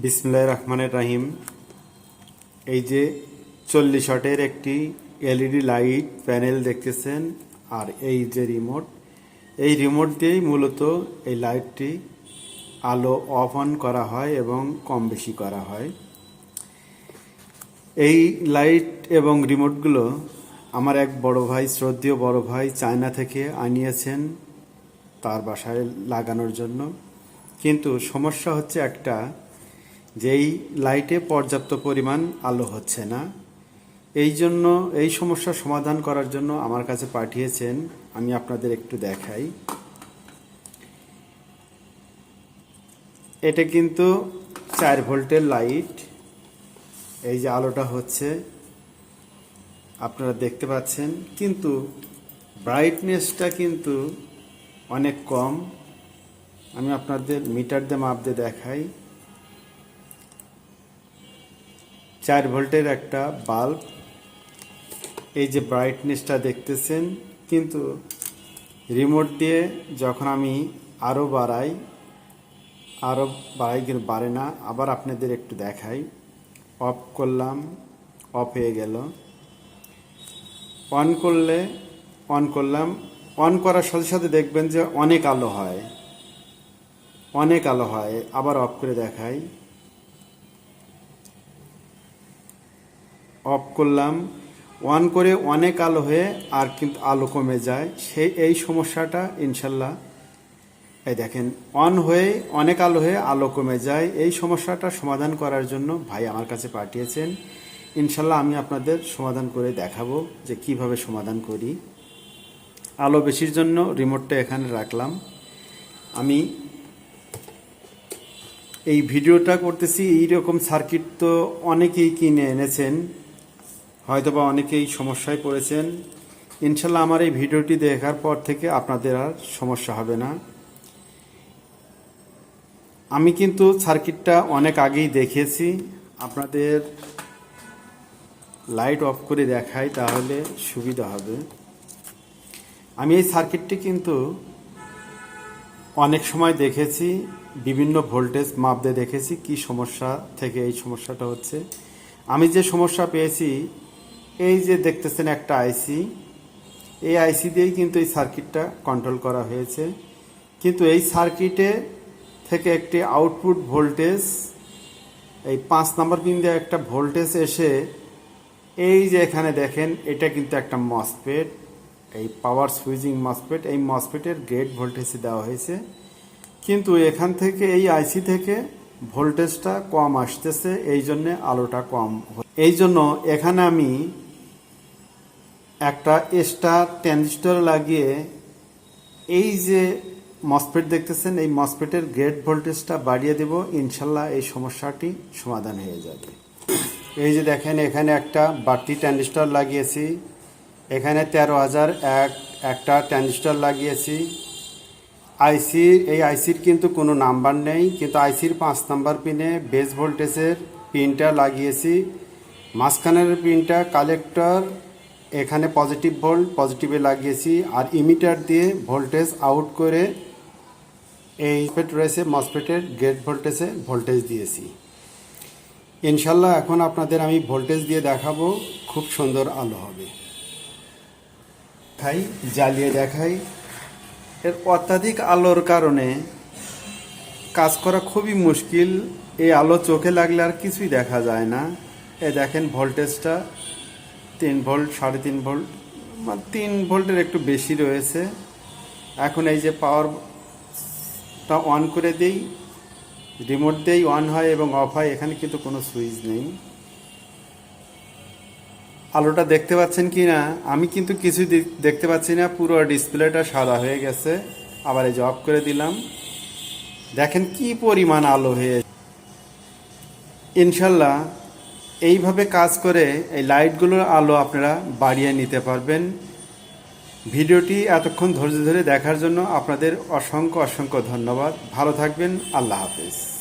বিসমুল্লাহ রহমানের রাহিম। এই যে চল্লিশ ওয়াটের একটি এলইডি লাইট প্যানেল দেখতেছেন, আর এই যে রিমোট, এই রিমোট দিয়েই মূলত এই লাইটটি আলো অফ অন করা হয় এবং কম বেশি করা হয়। এই লাইট এবং রিমোটগুলো আমার এক বড় ভাই, শ্রদ্ধেয় বড় ভাই চায়না থেকে আনিয়েছেন তার বাসায় লাগানোর জন্য। কিন্তু সমস্যা হচ্ছে একটা যেই লাইটে পর্যাপ্ত পরিমাণ আলো হচ্ছে না। এই জন্য, এই সমস্যার সমাধান করার জন্য আমার কাছে পাঠিয়েছেন, আমি আপনাদের একটু দেখাই। এটা কিন্তু চার ভোল্টের লাইট। এই যে আলোটা হচ্ছে, আপনারা দেখতে পাচ্ছেন, কিন্তু ব্রাইটনেসটা কিন্তু অনেক কম। আমি আপনাদের মিটার দিয়ে মাপ দিয়ে দেখাই। চার ভোল্টের একটা বাল্ব। এই যে ব্রাইটনেসটা দেখতেছেন, কিন্তু রিমোট দিয়ে যখন আমি আরও বাড়াই আরও বাড়াই কিন্তু বাড়ে না। আবার আপনাদের একটু দেখাই। অফ করলাম অফ হয়ে গেল। অন করলে অন করলাম। অন করার সাথে সাথে দেখবেন যে অনেক আলো হয়। অনেক আলো হয়। আবার অফ করে দেখাই। অফ করলাম। অন করে অনেক আলো হয়ে আর কিন্তু আলো কমে যায়। সেই, এই সমস্যাটা ইনশাল্লাহ। এই দেখেন, অন হয়ে অনেক আলো হয়ে আলো কমে যায়। এই সমস্যাটা সমাধান করার জন্য ভাই আমার কাছে পাঠিয়েছেন। ইনশাল্লাহ আমি আপনাদের সমাধান করে দেখাবো যে কীভাবে সমাধান করি। আলো বেশির জন্য রিমোটটা এখানে রাখলাম। আমি এই ভিডিওটা করতেছি। এইরকম সার্কিট তো অনেকেই কিনে এনেছেন। হয়তোবা অনেকেই সমস্যায় পড়েছেন। ইনশাল্লাহ আমার এই ভিডিওটি দেখার পর থেকে আপনাদের আর সমস্যা হবে না। আমি কিন্তু সার্কিটটা অনেক আগেই দেখেছি আপনাদের লাইট অফ করে দেখাই তাহলে সুবিধা হবে। আমি এই সার্কিটটি কিন্তু অনেক সময় দেখেছি, বিভিন্ন ভোল্টেজ মাপ দিয়ে দেখেছি কি সমস্যা থেকে এই সমস্যাটা হচ্ছে। আমি যে সমস্যা পেয়েছি এই যে দেখতেছেন একটা আইসি এই আইসি দিয়েই কিন্তু এই সার্কিটটা কন্ট্রোল করা হয়েছে। কিন্তু এই সার্কিটে থেকে একটি আউটপুট ভোল্টেজ এই পাঁচ নাম্বার পিন দিয়ে একটা ভোল্টেজ এসে, এই যে এখানে দেখেন, এটা কিন্তু একটা মসপেট এই পাওয়ার সুইচিং মসপেট এই মসপেটের গেট ভোল্টেজে দেওয়া হয়েছে। কিন্তু এখান থেকে, এই আইসি থেকে ভোল্টেজটা কম আসতেছে, এই জন্যে আলোটা কম এই জন্য এখানে আমি একটা এক্সট্রা ট্রানজিস্টর লাগিয়ে এই যে মসপেট দেখতেছেন, এই মসপেটের গেট ভোল্টেজটা বাড়িয়ে দেব, ইনশাল্লাহ এই সমস্যাটি সমাধান হয়ে যাবে। এই যে দেখেন, এখানে একটা বাড়তি ট্রানজিস্টর লাগিয়েছি, এখানে তেরো হাজার এক একটা ট্রানজিস্টর লাগিয়েছি। আইসি এই আইসির কিন্তু কোনো নাম্বার নেই, কিন্তু আইসির পাঁচ নাম্বার পিনে বেস ভোল্টেজের পিনটা লাগিয়েছি। মাঝখানের পিনটা কালেক্টর এখানে পজিটিভ ভোল্ট পজিটিভে লাগিয়েছি আর ইমিটার দিয়ে ভোল্টেজ আউট করে এই মসপেট রয়েছে মসপেটের গেট ভোল্টেজে ভোল্টেজ দিয়েছি। ইনশাল্লাহ এখন আপনাদের আমি ভোল্টেজ দিয়ে দেখাবো, খুব সুন্দর আলো হবে। খাই জ্বালিয়ে দেখাই। এর অত্যাধিক আলোর কারণে কাজ করা খুবই মুশকিল। এই আলো চোখে লাগলে আর কিছুই দেখা যায় না। এ দেখেন ভোল্টেজটা তিন ভোল্ট, সাড়ে তিন ভোল্ট তিন ভোল্টের একটু বেশি রয়েছে। এখন এই যে পাওয়ারটা অন করে দিই রিমোট দিয়েই অন হয় এবং অফ হয়, এখানে কিন্তু কোনো সুইচ নেই। আলোটা দেখতে পাচ্ছেন কি না? আমি কিন্তু কিছু দেখতে পাচ্ছি না, পুরো ডিসপ্লেটা সাদা হয়ে গেছে। আবার এই যে অফ করে দিলাম। দেখেন কি পরিমাণ আলো হয়ে ইনশাল্লাহ এইভাবে কাজ করে এই লাইটগুলোর আলো আপনারা বাড়িয়ে নিতে পারবেন। ভিডিওটি এতক্ষণ ধৈর্য ধরে দেখার জন্য আপনাদের অসংখ্য অসংখ্য ধন্যবাদ। ভালো থাকবেন। আল্লাহ হাফেজ।